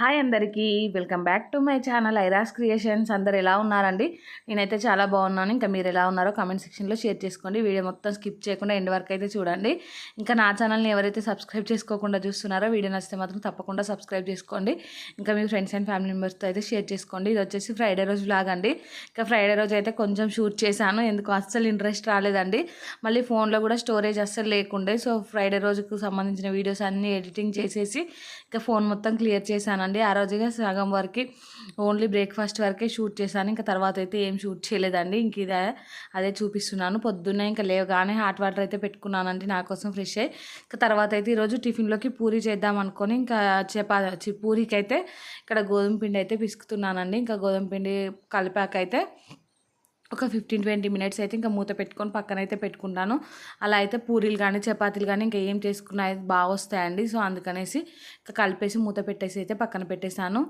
Hi అందరికీ welcome back to my channel ఐరాస్ creations. అందరు ఎలా ఉన్నారండి? నేనైతే చాలా బాగున్నాను. ఇంకా మీరు ఎలా ఉన్నారో కామెంట్ సెక్షన్లో షేర్ చేసుకోండి. వీడియో మొత్తం స్కిప్ చేయకుండా ఎండ్ వరకు అయితే చూడండి. ఇంకా నా ఛానల్ని ఎవరైతే సబ్స్క్రైబ్ చేసుకోకుండా చూస్తున్నారో వీడియో నచ్చితే మాత్రం తప్పకుండా సబ్స్క్రైబ్ చేసుకోండి. ఇంకా మీ ఫ్రెండ్స్ అండ్ ఫ్యామిలీ మెంబర్స్తో అయితే షేర్ చేసుకోండి. ఇది వచ్చేసి ఫ్రైడే రోజు బ్లాగ్ అండి. ఇంకా ఫ్రైడే రోజు అయితే కొంచెం షూట్ చేశాను. ఎందుకు అస్సలు ఇంట్రెస్ట్ రాలేదండి. మళ్ళీ ఫోన్లో కూడా స్టోరేజ్ అస్సలు లేకుండే. సో ఫ్రైడే రోజుకు సంబంధించిన వీడియోస్ అన్నీ ఎడిటింగ్ చేసేసి ఇంకా ఫోన్ మొత్తం క్లియర్ అండి ఆ రోజుగా సగం వరకు ఓన్లీ బ్రేక్ఫాస్ట్ వరకే షూట్ చేశాను. ఇంకా తర్వాత అయితే ఏం షూట్ చేయలేదండి. ఇంక ఇదే అదే చూపిస్తున్నాను. పొద్దున్నే ఇంకా లేవగానే హాట్ వాటర్ అయితే పెట్టుకున్నానండి. నా కోసం ఫ్రెష్ అయ్యి. ఇంకా తర్వాత అయితే ఈరోజు టిఫిన్లోకి పూరి చేద్దాం అనుకొని ఇంకా చపాతి పూరికి అయితే ఇక్కడ గోధుమ పిండి అయితే పిసుకుతున్నానండి. ఇంకా గోధుమ పిండి కలిపాక అయితే ఒక ఫిఫ్టీన్ ట్వంటీ మినిట్స్ అయితే ఇంకా మూత పెట్టుకొని పక్కన అయితే పెట్టుకుంటాను అలా అయితే పూరీలు కానీ చపాతీలు కానీ ఇంకా ఏం చేసుకున్నా అయితే బాగా వస్తాయండి. సో అందుకనేసి ఇంకా కలిపేసి మూత పెట్టేసి అయితే పక్కన పెట్టేశాను.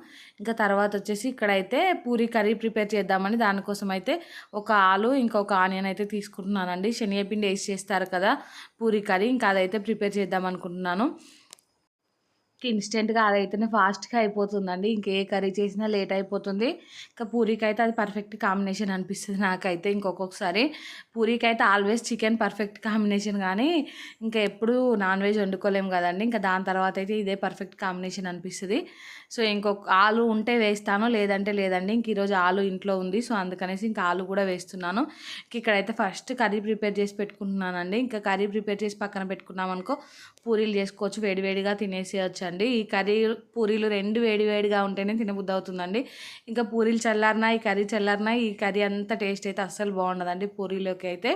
ఇంకా తర్వాత వచ్చేసి ఇక్కడైతే పూరీ కర్రీ ప్రిపేర్ చేద్దామని దానికోసం అయితే ఒక ఆలు ఇంకా ఒక ఆనియన్ అయితే తీసుకుంటున్నానండి. శనగపిండి వేసి చేస్తారు కదా పూరీ కర్రీ. ఇంకా అదైతే ప్రిపేర్ చేద్దాం అనుకుంటున్నాను. ఇన్స్టెంట్గా అదైతేనే ఫాస్ట్గా అయిపోతుందండి. ఇంకే కర్రీ చేసినా లేట్ అయిపోతుంది. ఇంకా పూరీకి అయితే అది పర్ఫెక్ట్ కాంబినేషన్ అనిపిస్తుంది నాకైతే ఇంకొకసారి పూరీకి అయితే ఆల్వేస్ చికెన్ పర్ఫెక్ట్ కాంబినేషన్ కానీ ఇంకా ఎప్పుడు నాన్ వెజ్ వండుకోలేము కదండి. ఇంకా దాని తర్వాత అయితే ఇదే పర్ఫెక్ట్ కాంబినేషన్ అనిపిస్తుంది. సో ఇంకొక ఆలు ఉంటే వేస్తాను లేదంటే లేదండి. ఇంక ఈరోజు ఆలు ఇంట్లో ఉంది. సో అందుకనేసి ఇంకా ఆలు కూడా వేస్తున్నాను. ఇంక ఇక్కడైతే ఫస్ట్ కర్రీ ప్రిపేర్ చేసి పెట్టుకుంటున్నానండి. ఇంకా కర్రీ ప్రిపేర్ చేసి పక్కన పెట్టుకున్నాం అనుకో పూరీలు చేసుకోవచ్చు. వేడివేడిగా తినేసేయచ్చు అండి ఈ కర్రీ పూరీలు రెండు వేడి వేడిగా ఉంటేనే తినబుద్ధి అవుతుందండి. ఇంకా పూరీలు చల్లారినా ఈ కర్రీ చల్లారినా ఈ కర్రీ అంత టేస్ట్ అయితే అస్సలు బాగుండదండి పూరీలోకి అయితే.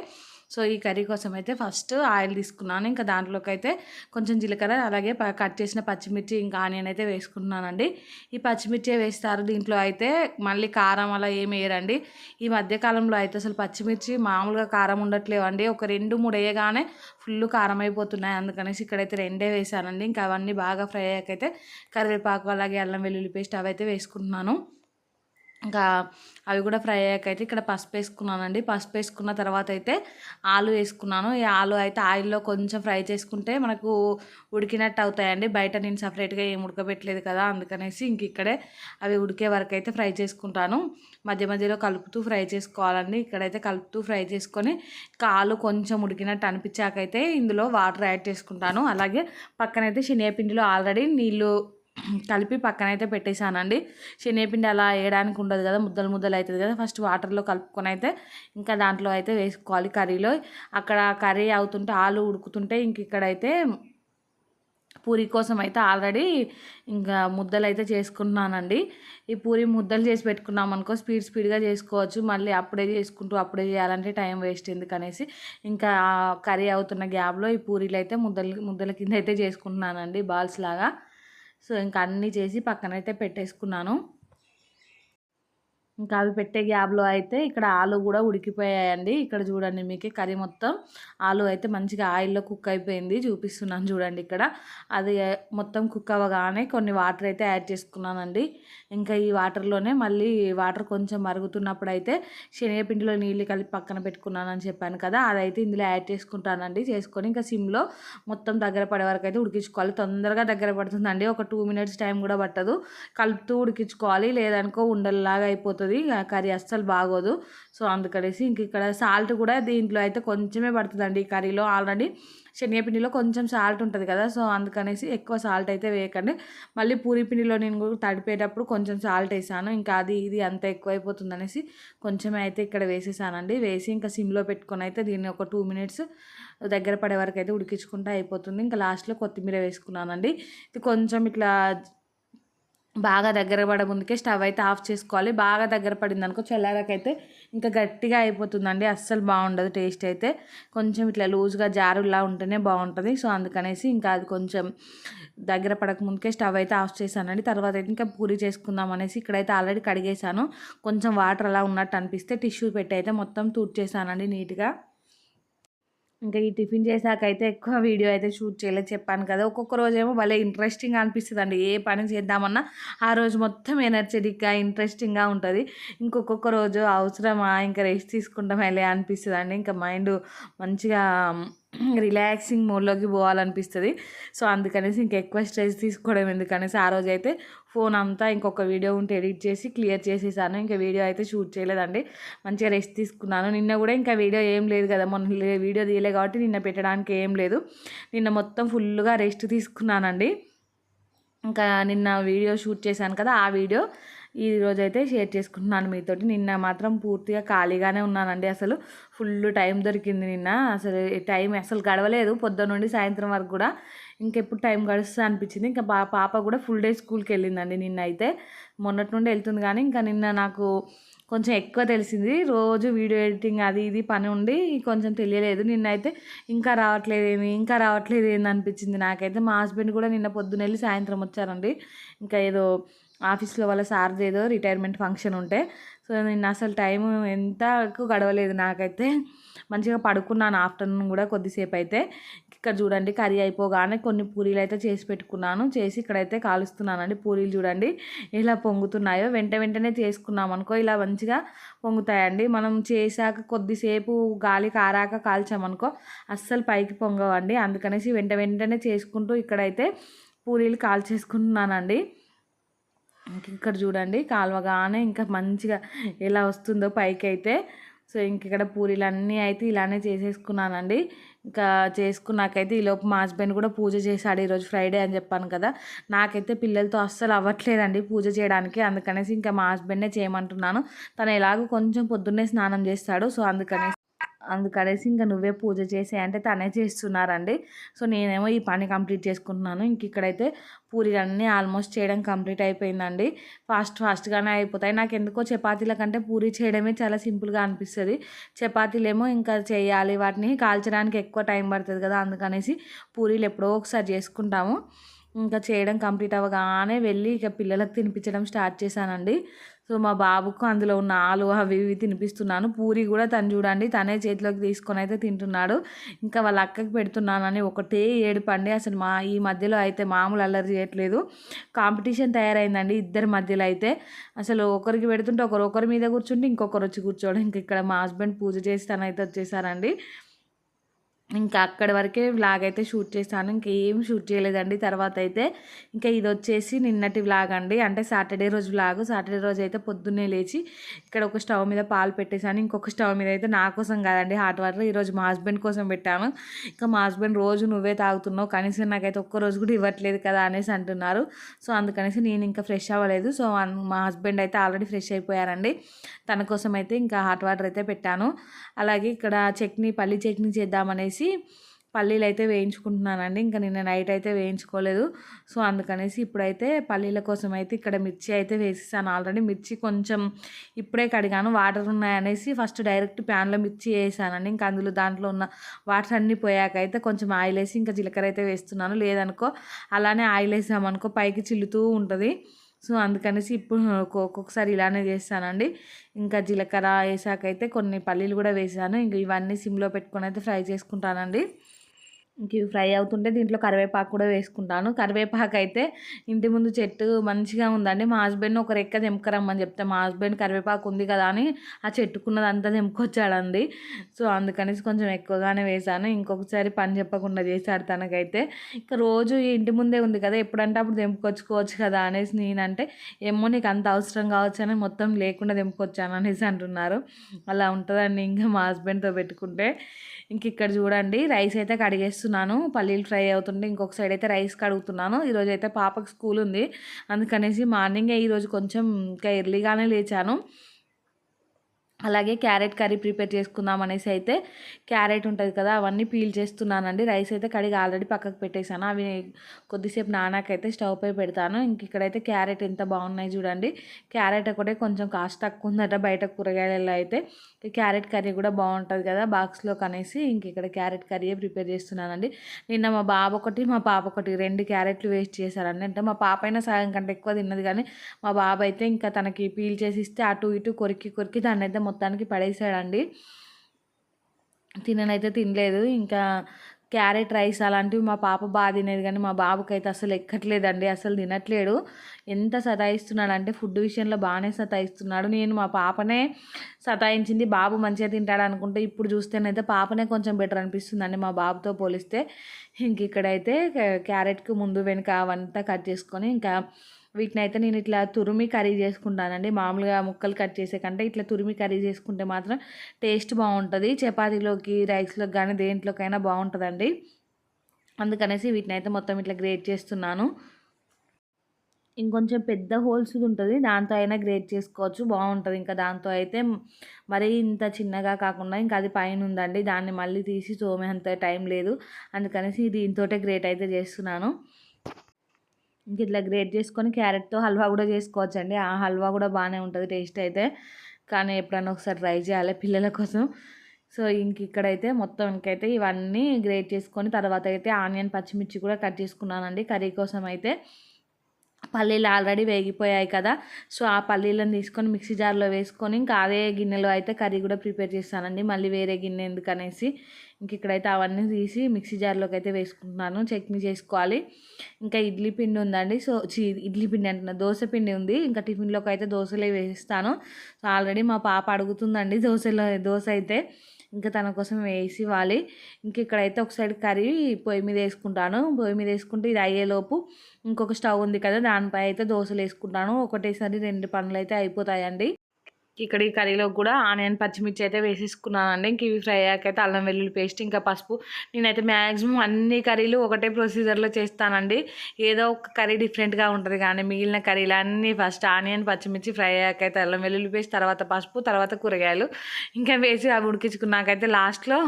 సో ఈ కర్రీ కోసం అయితే ఫస్ట్ ఆయిల్ తీసుకున్నాను. ఇంకా దాంట్లోకి అయితే కొంచెం జీలకర్ర అలాగే కట్ చేసిన పచ్చిమిర్చి ఇంకా ఆనియన్ అయితే వేసుకుంటున్నానండి. ఈ పచ్చిమిర్చి వేస్తారు. దీంట్లో అయితే మళ్ళీ కారం అలా ఏం వేయరండి. ఈ మధ్యకాలంలో అయితే అసలు పచ్చిమిర్చి మామూలుగా కారం ఉండట్లేవండి. ఒక రెండు మూడు వేయగానే ఫుల్ కారం అయిపోతున్నాయి. అందుకనేసి ఇక్కడైతే రెండే వేసానండి ఇంకా అవన్నీ బాగా ఫ్రై అయ్యాకైతే కరివేపాకు అలాగే అల్లం వెల్లుల్లి పేస్ట్ అవైతే వేసుకుంటున్నాను. ఇంకా అవి కూడా ఫ్రై అయ్యాక అయితే ఇక్కడ పసుపు వేసుకున్నానండి పసుపు వేసుకున్న తర్వాత అయితే ఆలు వేసుకున్నాను. ఈ ఆలు అయితే ఆయిల్లో కొంచెం ఫ్రై చేసుకుంటే మనకు ఉడికినట్టు అవుతాయండి. బయట నేను సపరేట్గా ఏం ఉడకబెట్టలేదు కదా అందుకనేసి ఇంక ఇక్కడే అవి ఉడికే వరకు అయితే ఫ్రై చేసుకుంటాను. మధ్య మధ్యలో కలుపుతూ ఫ్రై చేసుకోవాలండి. ఇక్కడైతే కలుపుతూ ఫ్రై చేసుకొని ఆలు కొంచెం ఉడికినట్టు అనిపించాకైతే ఇందులో వాటర్ యాడ్ చేసుకుంటాను. అలాగే పక్కనైతే శనగపిండిలో ఆల్రెడీ నీళ్ళు కలిపి పక్కనైతే పెట్టేశానండి. శనగపిండి అలా వేయడానికి ఉండదు కదా ముద్దలు ముద్దలు అవుతుంది కదా ఫస్ట్ వాటర్లో కలుపుకొని అయితే ఇంకా దాంట్లో అయితే వేసుకోవాలి కర్రీలో. అక్కడ కర్రీ అవుతుంటే ఆలు ఉడుకుతుంటే ఇంక ఇక్కడైతే పూరి కోసం అయితే ఆల్రెడీ ఇంకా ముద్దలు అయితే చేసుకుంటున్నానండి ఈ పూరి ముద్దలు చేసి పెట్టుకున్నాం అనుకో స్పీడ్ స్పీడ్గా చేసుకోవచ్చు. మళ్ళీ అప్పుడే చేసుకుంటూ అప్పుడే చేయాలంటే టైం వేస్ట్ ఎందుకనేసి ఇంకా కర్రీ అవుతున్న గ్యాప్లో ఈ పూరీలు అయితే ముద్దలు ముద్దల కింద అయితే చేసుకుంటున్నానండి బాల్స్ లాగా. సో ఇంకా అన్నీ చేసి పక్కనైతే పెట్టేసుకున్నాను. ఇంకా అవి పెట్టే గ్యాప్లో అయితే ఇక్కడ ఆలు కూడా ఉడికిపోయాయండి. ఇక్కడ చూడండి మీకు కర్రీ మొత్తం. ఆలు అయితే మంచిగా ఆయిల్లో కుక్ అయిపోయింది. చూపిస్తున్నాను చూడండి ఇక్కడ. అది మొత్తం కుక్ అవ్వగానే కొన్ని వాటర్ అయితే యాడ్ చేసుకున్నానండి. ఇంకా ఈ వాటర్లోనే మళ్ళీ వాటర్ కొంచెం మరుగుతున్నప్పుడు అయితే శనగపిండిలో నీళ్ళు కలిపి పక్కన పెట్టుకున్నానని చెప్పాను కదా అదైతే ఇందులో యాడ్ చేసుకుంటానండి. చేసుకొని ఇంకా సిమ్లో మొత్తం దగ్గర పడే వరకు అయితే ఉడికించుకోవాలి. తొందరగా దగ్గర పడుతుందండి. ఒక టూ మినిట్స్ టైం కూడా పట్టదు. కలుపుతూ ఉడికించుకోవాలి. లేదనుకో ఉండల్లాగా అయిపోతుంది. కర్రీ అస్సలు బాగోదు. సో అందుకనేసి ఇంక ఇక్కడ సాల్ట్ కూడా దీంట్లో అయితే కొంచెమే పడుతుందండి ఈ కర్రీలో. ఆల్రెడీ శనగపిండిలో కొంచెం సాల్ట్ ఉంటుంది కదా సో అందుకనేసి ఎక్కువ సాల్ట్ అయితే వేయకండి. మళ్ళీ పూరి పిండిలో నేను కూడా తడిపేటప్పుడు కొంచెం సాల్ట్ వేసాను. ఇంకా అది ఇది అంత ఎక్కువైపోతుంది అనేసి కొంచెం అయితే ఇక్కడ వేసేసానండి. వేసి ఇంకా సిమ్లో పెట్టుకొని అయితే దీన్ని ఒక టూ మినిట్స్ దగ్గర పడే వరకు అయితే ఉడికించుకుంటే అయిపోతుంది. ఇంకా లాస్ట్లో కొత్తిమీర వేసుకున్నానండి. ఇది కొంచెం ఇట్లా బాగా దగ్గర పడే ముందుకే స్టవ్ అయితే ఆఫ్ చేసుకోవాలి. బాగా దగ్గర పడింది అనుకో చల్లారకైతే ఇంకా గట్టిగా అయిపోతుందండి. అస్సలు బాగుండదు టేస్ట్ అయితే. కొంచెం ఇట్లా లూజ్గా జారులా ఉంటేనే బాగుంటుంది. సో అందుకనేసి ఇంకా అది కొంచెం దగ్గర పడక ముందుకే స్టవ్ అయితే ఆఫ్ చేశానండి. తర్వాత అయితే ఇంకా పూరి చేసుకుందాం అనేసి ఇక్కడైతే ఆల్రెడీ కడిగేశాను. కొంచెం వాటర్ అలా ఉన్నట్టు అనిపిస్తే టిష్యూ పెట్టి అయితే మొత్తం తూట్ చేశానండి నీట్గా. ఇంకా ఈ టిఫిన్ చేశాక అయితే ఎక్కువ వీడియో అయితే షూట్ చేయలేదు. చెప్పాను కదా ఒక్కొక్క రోజు ఏమో భలే ఇంట్రెస్టింగ్ అనిపిస్తుంది అండి ఏ పని చేద్దామన్నా ఆ రోజు మొత్తం ఎనర్జెటిక్గా ఇంట్రెస్టింగ్గా ఉంటుంది. ఇంకొక్కొక్క రోజు అవసరమా? ఇంకా రెస్ట్ తీసుకుంటాం వెళ్ళే అనిపిస్తుంది అండి ఇంకా మైండ్ మంచిగా రిలాక్సింగ్ మోడ్లోకి పోవాలనిపిస్తుంది. సో అందుకనేసి ఇంకా ఎక్కువ స్ట్రెస్ తీసుకోవడం ఎందుకనేసి ఆ రోజు అయితే ఫోన్ అంతా ఇంకొక వీడియో ఉంటే ఎడిట్ చేసి క్లియర్ చేసేసాను. ఇంకా వీడియో అయితే షూట్ చేయలేదండి. మంచిగా రెస్ట్ తీసుకున్నాను. నిన్న కూడా ఇంకా వీడియో ఏం లేదు కదా. మొన్న వీడియో తీయలే కాబట్టి నిన్న పెట్టడానికి ఏం లేదు. నిన్న మొత్తం ఫుల్గా రెస్ట్ తీసుకున్నానండి. ఇంకా నిన్న వీడియో షూట్ చేశాను కదా ఆ వీడియో. ఈ రోజైతే అయితే షేర్ చేసుకుంటున్నాను మీతోటి. నిన్న మాత్రం పూర్తిగా ఖాళీగానే ఉన్నానండి అసలు. ఫుల్ టైం దొరికింది నిన్న. అసలు టైం అసలు గడవలేదు. పొద్దున్న నుండి సాయంత్రం వరకు కూడా ఇంకెప్పుడు టైం గడుస్తా అనిపించింది. ఇంకా పాప కూడా ఫుల్ డే స్కూల్కి వెళ్ళిందండి నిన్న అయితే. మొన్నటి నుండి వెళ్తుంది కానీ ఇంకా నిన్న నాకు కొంచెం ఎక్కువ తెలిసింది. రోజు వీడియో ఎడిటింగ్ అది ఇది పని ఉండి కొంచెం తెలియలేదు. నిన్నైతే ఇంకా రావట్లేదు ఏమి ఇంకా రావట్లేదు ఏంది అనిపించింది నాకైతే. మా హస్బెండ్ కూడా నిన్న పొద్దున వెళ్ళి సాయంత్రం వచ్చారండి. ఇంకా ఏదో ఆఫీస్లో వాళ్ళ సార్ది ఏదో రిటైర్మెంట్ ఫంక్షన్ ఉంటే సో నిన్న అసలు టైం ఎంత గడవలేదు నాకైతే. మంచిగా పడుకున్నాను ఆఫ్టర్నూన్ కూడా కొద్దిసేపు అయితే ఇక్కడ చూడండి కర్రీ అయిపోగానే కొన్ని పూరీలు అయితే చేసి పెట్టుకున్నాను. చేసి ఇక్కడైతే కాలుస్తున్నానండి. పూరీలు చూడండి ఇలా పొంగుతున్నాయో. వెంట వెంటనే చేసుకున్నాం అనుకో ఇలా మంచిగా పొంగుతాయండి. మనం చేశాక కొద్దిసేపు గాలి కారాక కాల్చామనుకో అస్సలు పైకి పొంగవండి. అందుకనేసి వెంట వెంటనే చేసుకుంటూ ఇక్కడైతే పూరీలు కాల్చేసుకుంటున్నానండి. ఇక్కడ చూడండి కాలువగానే ఇంకా మంచిగా ఎలా వస్తుందో పైకి అయితే సో ఇంక ఇక్కడ పూరీలు అన్నీ అయితే ఇలానే చేసేసుకున్నానండి. ఇంకా చేసుకున్నాకైతే ఈలోపు మా హస్బెండ్ కూడా పూజ చేశాడు ఈరోజు ఫ్రైడే అని చెప్పాను కదా. నాకైతే పిల్లలతో అస్సలు అవ్వట్లేదండి పూజ చేయడానికి అందుకనేసి ఇంకా మా హస్బెండ్నే చేయమంటున్నాను. తను ఎలాగో కొంచెం పొద్దున్నే స్నానం చేస్తాడు సో అందుకనేసి అందుకనేసి ఇంకా నువ్వే పూజ చేసే అంటే తనే చేస్తున్నారండి. సో నేనేమో ఈ పని కంప్లీట్ చేసుకుంటున్నాను. ఇంక ఇక్కడైతే పూరీలన్నీ ఆల్మోస్ట్ చేయడం కంప్లీట్ అయిపోయిందండి. ఫాస్ట్ ఫాస్ట్గానే అయిపోతాయి. నాకు ఎందుకో చపాతీల కంటే పూరీ చేయడమే చాలా సింపుల్గా అనిపిస్తుంది. చపాతీలేమో ఇంకా చేయాలి. వాటిని కాల్చడానికి ఎక్కువ టైం పడుతుంది కదా అందుకనేసి పూరీలు ఎప్పుడో ఒకసారి చేసుకుంటాము. ఇంకా చేయడం కంప్లీట్ అవ్వగానే వెళ్ళి ఇక పిల్లలకు తినిపించడం స్టార్ట్ చేశానండి. సో మా బాబుకు అందులో ఉన్న ఆలు అవి ఇవి తినిపిస్తున్నాను. పూరి కూడా తను చూడండి తనే చేతిలోకి తీసుకొని అయితే తింటున్నాడు. ఇంకా వాళ్ళ అక్కకి పెడుతున్నానని ఒకటే ఏడుపండి. అసలు మా ఈ మధ్యలో అయితే మామూలు అల్లరి చేయట్లేదు. కాంపిటీషన్ తయారైందండి ఇద్దరి మధ్యలో అయితే. అసలు ఒకరికి పెడుతుంటే ఒకరు ఒకరి మీద కూర్చుంటే ఇంకొకరు వచ్చి కూర్చోవడం. ఇంక ఇక్కడ మా హస్బెండ్ పూజ చేసి తనైతే వచ్చేసారండి. ఇంకా అక్కడి వరకే వ్లాగ్ అయితే షూట్ చేశాను. ఇంకేం షూట్ చేయలేదండి. తర్వాత అయితే ఇంకా ఇది వచ్చేసి నిన్నటి వ్లాగ్ అండి. అంటే సాటర్డే రోజు వ్లాగ్ సాటర్డే రోజు అయితే పొద్దున్నే లేచి ఇక్కడ ఒక స్టవ్ మీద పాలు పెట్టేశాను. ఇంకొక స్టవ్ మీద అయితే నా కోసం కాదండి హాట్ వాటర్ ఈరోజు మా హస్బెండ్ కోసం పెట్టాను. ఇంకా మా హస్బెండ్ రోజు నువ్వే తాగుతున్నావు. కనీసం నాకైతే ఒక్క రోజు కూడా ఇవ్వట్లేదు కదా అనేసి అంటున్నారు. సో అందుకనేసి నేను ఇంకా ఫ్రెష్ అవ్వలేదు. సో మా హస్బెండ్ అయితే ఆల్రెడీ ఫ్రెష్ అయిపోయారండి. తన కోసం అయితే ఇంకా హాట్ వాటర్ అయితే పెట్టాను. అలాగే ఇక్కడ చట్నీ పల్లి చట్నీ చేద్దామనేసి పల్లీలు అయితే వేయించుకుంటున్నానండి. ఇంకా నిన్న నైట్ అయితే వేయించుకోలేదు. సో అందుకనేసి ఇప్పుడైతే పల్లీల కోసం అయితే ఇక్కడ మిర్చి అయితే వేసేసాను. ఆల్రెడీ మిర్చి కొంచెం ఇప్పుడే కడిగాను. వాటర్ ఉన్నాయనేసి ఫస్ట్ డైరెక్ట్ ప్యాన్లో మిర్చి వేసానండి. ఇంకా అందులో దాంట్లో ఉన్న వాటర్ అన్నీ పోయాక అయితే కొంచెం ఆయిల్ వేసి ఇంకా జీలకర్ర అయితే వేస్తున్నాను. లేదనుకో అలానే ఆయిల్ వేసామనుకో పైకి చిల్లుతూ ఉంటుంది. సో అందుకనేసి ఇప్పుడు ఒక్కొక్కసారి ఇలానే చేస్తానండి. ఇంకా జీలకర్ర వేసాకైతే కొన్ని పల్లీలు కూడా వేసాను. ఇంక ఇవన్నీ సిమ్లో పెట్టుకొని అయితే ఫ్రై చేసుకుంటానండి. ఇవి ఫ్రై అవుతుంటే దీంట్లో కరివేపాకు కూడా వేసుకుంటాను. కరివేపాకు అయితే ఇంటి ముందు చెట్టు మంచిగా ఉందండి. మా హస్బెండ్ ఒక రెక్క తెంపుకరమ్మని చెప్తే మా హస్బెండ్ కరివేపాకు ఉంది కదా అని ఆ చెట్టుకున్నదంతా తెంపుకొచ్చాడండి. సో అందుకనేసి కొంచెం ఎక్కువగానే వేశాను. ఇంకొకసారి పని చెప్పకుండా చేశాడు తనకైతే. ఇక రోజు ఇంటి ముందే ఉంది కదా ఎప్పుడంటే అప్పుడు తెంపుకొచ్చుకోవచ్చు కదా అనేసి నేనంటే ఏమో నీకు అంత అవసరం కావచ్చు అని మొత్తం లేకుండా తెంపుకొచ్చాను అనేసి అంటున్నారు. అలా ఉంటుందండి ఇంకా మా హస్బెండ్తో పెట్టుకుంటే. ఇంక ఇక్కడ చూడండి రైస్ అయితే కడిగేస్తున్నాను. పల్లీలు ఫ్రై అవుతుంటే ఇంకొక సైడ్ అయితే రైస్ కడుగుతున్నాను. ఈరోజు అయితే పాపకు స్కూల్ ఉంది. అందుకనేసి మార్నింగే ఈరోజు కొంచెం ఇంకా ఎర్లీగానే లేచాను. అలాగే క్యారెట్ కర్రీ ప్రిపేర్ చేసుకుందాం అనేసి అయితే క్యారెట్ ఉంటుంది కదా అవన్నీ పీల్ చేస్తున్నానండి. రైస్ అయితే కడిగి ఆల్రెడీ పక్కకు పెట్టేశాను. అవి కొద్దిసేపు నానాకైతే స్టవ్ పై పెడతాను. ఇంక ఇక్కడైతే క్యారెట్ ఎంత బాగున్నాయి చూడండి. క్యారెట్ ఒకటే కొంచెం కాస్ట్ తక్కువ ఉందట బయట కూరగాయలలో అయితే. క్యారెట్ కర్రీ కూడా బాగుంటుంది కదా బాక్స్లో కనేసి ఇంక ఇక్కడ క్యారెట్ కర్రీయే ప్రిపేర్ చేస్తున్నానండి. నిన్న మా బాబు ఒకటి మా పాప ఒకటి రెండు క్యారెట్లు వేస్ట్ చేశారండి. అంటే మా పాప అయినా సగం కంటే ఎక్కువ తిన్నది కానీ మా బాబు అయితే ఇంకా తనకి పీల్ చేసి ఇస్తే అటు ఇటు కొరికి కొరికి దాన్ని అయితే మొత్తానికి పడేసాడండి. తిననైతే తినలేదు. ఇంకా క్యారెట్ రైస్ అలాంటివి మా పాప బాగా తినేది కానీ మా బాబుకి అయితే అసలు ఎక్కట్లేదండి. అసలు తినట్లేడు. ఎంత సతాయిస్తున్నాడంటే ఫుడ్ విషయంలో బాగానే సతాయిస్తున్నాడు. నేను మా పాపనే సతాయించింది బాబు మంచిగా తింటాడు అనుకుంటే ఇప్పుడు చూస్తేనైతే పాపనే కొంచెం బెటర్ అనిపిస్తుందండి మా బాబుతో పోలిస్తే. ఇంక ఇక్కడైతే క్యారెట్కి ముందు వెనుక అవంతా కట్ చేసుకొని ఇంకా వీటిని అయితే నేను ఇట్లా తురిమి కర్రీ చేసుకుంటానండి. మామూలుగా ముక్కలు కట్ చేసే కంటే ఇట్లా తురిమి కర్రీ చేసుకుంటే మాత్రం టేస్ట్ బాగుంటుంది. చపాతీలోకి రైస్లోకి కానీ దేంట్లోకైనా బాగుంటుందండి. అందుకనేసి వీటిని అయితే మొత్తం ఇట్లా గ్రేట్ చేస్తున్నాను. ఇంకొంచెం పెద్ద హోల్స్ ఉంటుంది. దాంతో అయినా గ్రేట్ చేసుకోవచ్చు. బాగుంటుంది. ఇంకా దాంతో అయితే మరీ ఇంత చిన్నగా కాకుండా ఇంకా అది పైన ఉందండి. దాన్ని మళ్ళీ తీసి తోమే అంత టైం లేదు. అందుకనేసి దీంతో గ్రేట్ అయితే చేస్తున్నాను. ఇంక ఇట్లా గ్రేట్ చేసుకొని క్యారెట్తో హల్వా కూడా చేసుకోవచ్చు అండి ఆ హల్వా కూడా బాగానే ఉంటుంది టేస్ట్ అయితే. కానీ ఎప్పుడైనా ఒకసారి ట్రై చేయాలి పిల్లల కోసం. సో ఇంక ఇక్కడైతే మొత్తం ఇంకైతే ఇవన్నీ గ్రేట్ చేసుకొని తర్వాత అయితే ఆనియన్ పచ్చిమిర్చి కూడా కట్ చేసుకున్నానండి. కర్రీ కోసం అయితే పల్లీలు ఆల్రెడీ వేగిపోయాయి కదా. సో ఆ పల్లీలను తీసుకొని మిక్సీ జార్లో వేసుకొని ఇంకా అదే గిన్నెలో అయితే కర్రీ కూడా ప్రిపేర్ చేస్తానండి. మళ్ళీ వేరే గిన్నె ఎందుకనేసి ఇంక ఇక్కడైతే అవన్నీ తీసి మిక్సీ జార్లోకి అయితే వేసుకుంటున్నాను. చట్నీ చేసుకోవాలి. ఇంకా ఇడ్లీ పిండి ఉందండి. సో ఇడ్లీ పిండి అంటున్నా. దోశ పిండి ఉంది. ఇంకా టిఫిన్లోకి అయితే దోశలే వేస్తాను. సో ఆల్రెడీ మా పాప అడుగుతుందండి దోశలో దోశ అయితే. ఇంకా తన కోసం వేసి ఇవ్వాలి. ఇంక ఇక్కడైతే ఒక సైడ్ కర్రీ పొయ్యి మీద వేసుకుంటాను. పొయ్యి మీద వేసుకుంటే ఇది అయ్యేలోపు ఇంకొక స్టవ్ ఉంది కదా దానిపై అయితే దోశలు వేసుకుంటాను. ఒకటేసారి రెండు పనులు అయితే అయిపోతాయండి. ఇక్కడ ఈ కర్రీలో కూడా ఆనియన్ పచ్చిమిర్చి అయితే వేసేసుకున్నానండి. ఇంక ఇవి ఫ్రై అయ్యాకైతే అయితే అల్లం వెల్లుల్లి పేస్ట్ ఇంకా పసుపు. నేనైతే మ్యాక్సిమం అన్ని కర్రీలు ఒకటే ప్రొసీజర్లో చేస్తానండి. ఏదో ఒక కర్రీ డిఫరెంట్గా ఉంటుంది కానీ మిగిలిన కర్రీలు అన్నీ ఫస్ట్ ఆనియన్ పచ్చిమిర్చి ఫ్రై అయ్యాకైతే అయితే అల్లం వెల్లుల్లి పేస్ట్ తర్వాత పసుపు తర్వాత కూరగాయలు. ఇంకా వేసి అవి ఉడికించుకున్నాకైతే లాస్ట్లో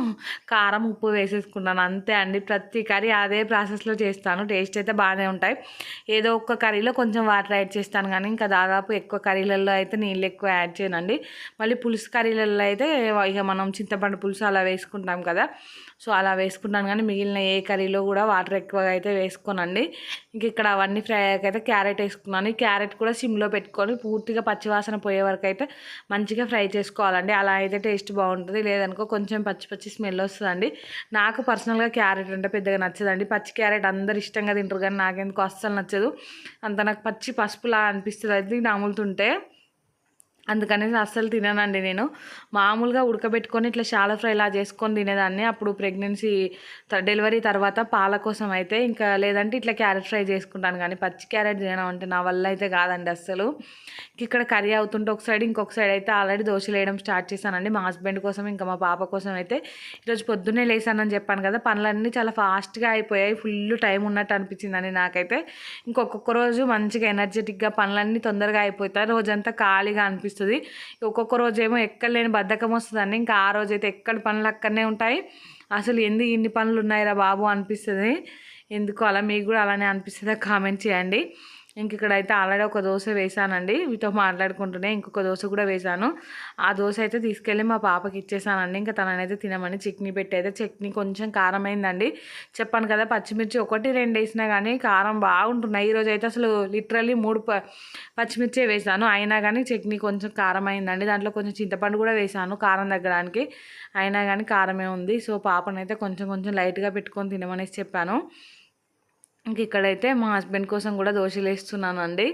కారం ఉప్పు వేసేసుకున్నాను. అంతే అండి. ప్రతి కర్రీ అదే ప్రాసెస్లో చేస్తాను. టేస్ట్ అయితే బాగానే ఉంటాయి. ఏదో ఒక్క కర్రీలో కొంచెం వాటర్ యాడ్ చేస్తాను కానీ ఇంకా దాదాపు ఎక్కువ కర్రీలలో అయితే నీళ్ళు ఎక్కువ యాడ్ చేయను. అండి మళ్ళీ పులుసు కర్రీలలో అయితే ఇక మనం చింతపండు పులుసు అలా వేసుకుంటాం కదా. సో అలా వేసుకుంటాను కానీ మిగిలిన ఏ కర్రీలో కూడా వాటర్ ఎక్కువగా అయితే వేసుకోనండి. ఇంక ఇక్కడ అవన్నీ ఫ్రై అయ్యాకైతే క్యారెట్ వేసుకున్నాను. ఈ క్యారెట్ కూడా సిమ్లో పెట్టుకొని పూర్తిగా పచ్చివాసన పోయే వరకు అయితే మంచిగా ఫ్రై చేసుకోవాలండి. అలా అయితే టేస్ట్ బాగుంటుంది. లేదనుకో కొంచెం పచ్చి పచ్చి స్మెల్ వస్తుందండి. నాకు పర్సనల్గా క్యారెట్ అంటే పెద్దగా నచ్చదండి. పచ్చి క్యారెట్ అందరు ఇష్టంగా తింటారు కానీ నాకెందుకు అస్సలు నచ్చదు. అంత నాకు పచ్చి పసుపులా అనిపిస్తుంది. అది నములుతుంటే అందుకనేసి అస్సలు తిననండి నేను. మామూలుగా ఉడకబెట్టుకొని ఇట్లా చాలా ఫ్రై ఇలా చేసుకొని తినేదాన్ని. అప్పుడు ప్రెగ్నెన్సీ డెలివరీ తర్వాత పాల కోసం అయితే ఇంకా లేదంటే ఇట్లా క్యారెట్ ఫ్రై చేసుకుంటాను కానీ పచ్చి క్యారెట్ తినడం అంటే నా వల్ల అయితే కాదండి అస్సలు. ఇక్కడ కర్రీ అవుతుంటే ఒక సైడ్ ఇంకొక సైడ్ అయితే ఆల్రెడీ దోశలు వేయడం స్టార్ట్ చేశానండి. మా హస్బెండ్ కోసం ఇంకా మా పాప కోసం అయితే ఈరోజు పొద్దున్నే లేసానని చెప్పాను కదా. పనులన్నీ చాలా ఫాస్ట్గా అయిపోయాయి. ఫుల్ టైం ఉన్నట్టు అనిపించిందండి నాకైతే. ఇంకొక రోజు మంచిగా ఎనర్జెటిక్గా పనులన్నీ తొందరగా అయిపోతాయి. రోజంతా ఖాళీగా అనిపిస్తుంది. అనిపిస్తుంది. ఒక్కొక్క రోజు ఏమో ఎక్కడ లేని బద్ధకం వస్తుందండి. ఇంకా ఆ రోజు అయితే ఎక్కడ పనులు అక్కడనే ఉంటాయి. అసలు ఎందుకు ఇన్ని పనులు ఉన్నాయిరా బాబు అనిపిస్తుంది. ఎందుకు అలా మీకు కూడా అలానే అనిపిస్తుందా? కామెంట్ చేయండి. ఇంక ఇక్కడైతే ఆల్రెడీ ఒక దోశ వేసానండి. మీతో మాట్లాడుకుంటూనే ఇంకొక దోశ కూడా వేసాను. ఆ దోశ అయితే తీసుకెళ్ళి మా పాపకి ఇచ్చేసానండి. ఇంకా తననైతే తినమని చట్నీ పెట్టి అయితే చట్నీ కొంచెం కారం అయిందండి చెప్పాను కదా పచ్చిమిర్చి ఒకటి రెండు వేసినా కానీ కారం బాగుంటున్నాయి. ఈరోజు అయితే అసలు లిటరల్లీ మూడు పచ్చిమిర్చే వేసాను. అయినా కానీ చట్నీ కొంచెం కారం అయిందండి దాంట్లో కొంచెం చింతపండు కూడా వేసాను కారం తగ్గడానికి. అయినా కానీ కారమే ఉంది. సో పాపనైతే కొంచెం కొంచెం లైట్గా పెట్టుకొని తినమనేసి చెప్పాను. ఇంక ఇక్కడైతే మా హస్బెండ్ కోసం కూడా దోశలు వేస్తున్నాను అండి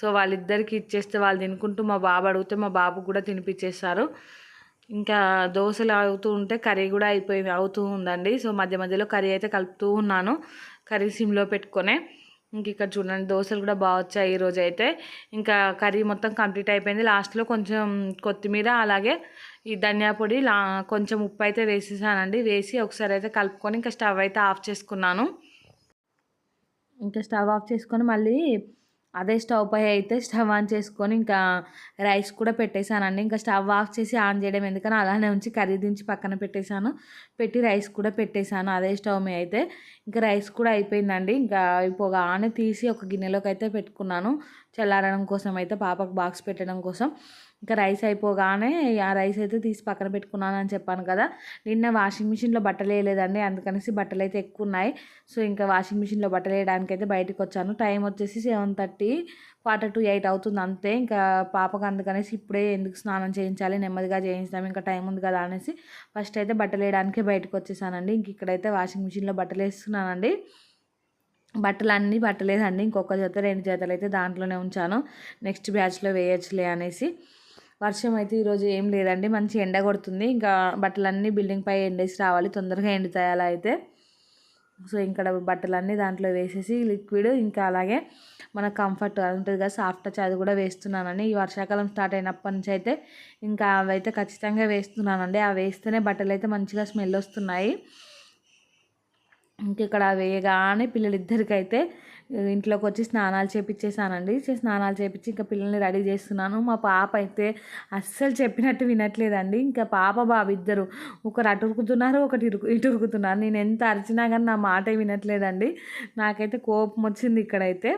సో వాళ్ళిద్దరికి ఇచ్చేస్తే వాళ్ళు తినుకుంటూ మా బాబు అడిగితే మా బాబు కూడా తినిపించేస్తారు ఇంకా దోశలు అవుతూ ఉంటే కర్రీ కూడా అయిపోయింది అవుతూ ఉందండి. సో మధ్య మధ్యలో కర్రీ అయితే కలుపుతూ ఉన్నాను. కర్రీ సిమ్లో పెట్టుకొనే. ఇంక ఇక్కడ చూడండి దోశలు కూడా బాగా వచ్చాయి ఈరోజు అయితే ఇంకా కర్రీ మొత్తం కంప్లీట్ అయిపోయింది. లాస్ట్లో కొంచెం కొత్తిమీర అలాగే ఈ ధనియా పొడి లా కొంచెం ఉప్పు అయితే వేసేసానండి. వేసి ఒకసారి అయితే కలుపుకొని ఇంకా స్టవ్ అయితే ఆఫ్ చేసుకున్నాను. ఇంకా స్టవ్ ఆఫ్ చేసుకొని మళ్ళీ అదే స్టవ్ పై అయితే స్టవ్ ఆన్ చేసుకొని ఇంకా రైస్ కూడా పెట్టేశానండి. ఇంకా స్టవ్ ఆఫ్ చేసి ఆన్ చేయడం ఎందుకని అలానే ఉంచి కర్రీ దించి పక్కన పెట్టేశాను. పెట్టి రైస్ కూడా పెట్టేశాను అదే స్టవ్ మీద అయితే. ఇంకా రైస్ కూడా అయిపోయిందండి. ఇంకా పొగ ఆన్ తీసి ఒక గిన్నెలోకి అయితే పెట్టుకున్నాను. చల్లారడం కోసం అయితే పాపకు బాక్స్ పెట్టడం కోసం. ఇంకా రైస్ అయిపోగానే ఆ రైస్ అయితే తీసి పక్కన పెట్టుకున్నాను అని చెప్పాను కదా. నిన్న వాషింగ్ మిషన్లో బట్టలు వేయలేదండి అందుకనేసి బట్టలు అయితే ఎక్కువ ఉన్నాయి. సో ఇంకా వాషింగ్ మిషన్లో బట్టలు వేయడానికి అయితే బయటకు వచ్చాను. టైం వచ్చేసి seven thirty quarter to eight అవుతుంది అంతే. ఇంకా పాపకు అందుకనేసి ఇప్పుడే ఎందుకు స్నానం చేయించాలి నెమ్మదిగా చేయించాము ఇంకా టైం ఉంది కదా అనేసి ఫస్ట్ అయితే బట్టలు వేయడానికే బయటకు వచ్చేసానండి. ఇంక ఇక్కడైతే వాషింగ్ మిషన్లో బట్టలు వేస్తున్నానండి. బట్టలు అన్నీ బట్టలేదండి ఇంకొక జత రెండు జతలు అయితే దాంట్లోనే ఉంచాను. నెక్స్ట్ బ్యాచ్లో వేయచ్చులే అనేసి. వర్షం అయితే ఈరోజు ఏం లేదండి. మంచి ఎండ కొడుతుంది. ఇంకా బట్టలన్నీ బిల్డింగ్ పై ఎండేసి రావాలి. తొందరగా ఎండుతాయి అలా అయితే. సో ఇక్కడ బట్టలన్నీ దాంట్లో వేసేసి లిక్విడ్ ఇంకా అలాగే మన కంఫర్ట్ ఉంటుంది కదా సాఫ్ట్ టచ్ అది కూడా వేస్తున్నానండి. ఈ వర్షాకాలం స్టార్ట్ అయినప్పటి నుంచి అయితే ఇంకా అవైతే ఖచ్చితంగా వేస్తున్నానండి. అవి వేస్తేనే బట్టలు అయితే మంచిగా స్మెల్ వస్తున్నాయి. ఇంక ఇక్కడ వేయగానే పిల్లలిద్దరికైతే ఇంట్లోకి వచ్చి స్నానాలు చేపించేసానండి స్నానాలు చేపించి ఇంకా పిల్లల్ని రెడీ చేస్తున్నాను. మా పాప అయితే అస్సలు చెప్పినట్టు వినట్లేదండి. ఇంకా పాప బాబు ఇద్దరు ఒకరు అటు ఉరుకుతున్నారు ఒకటి ఇరుకు ఇటు ఉరుకుతున్నారు. నేను ఎంత అరిచినా కానీ నా మాటే వినట్లేదండి. నాకైతే కోపం వచ్చింది ఇక్కడైతే.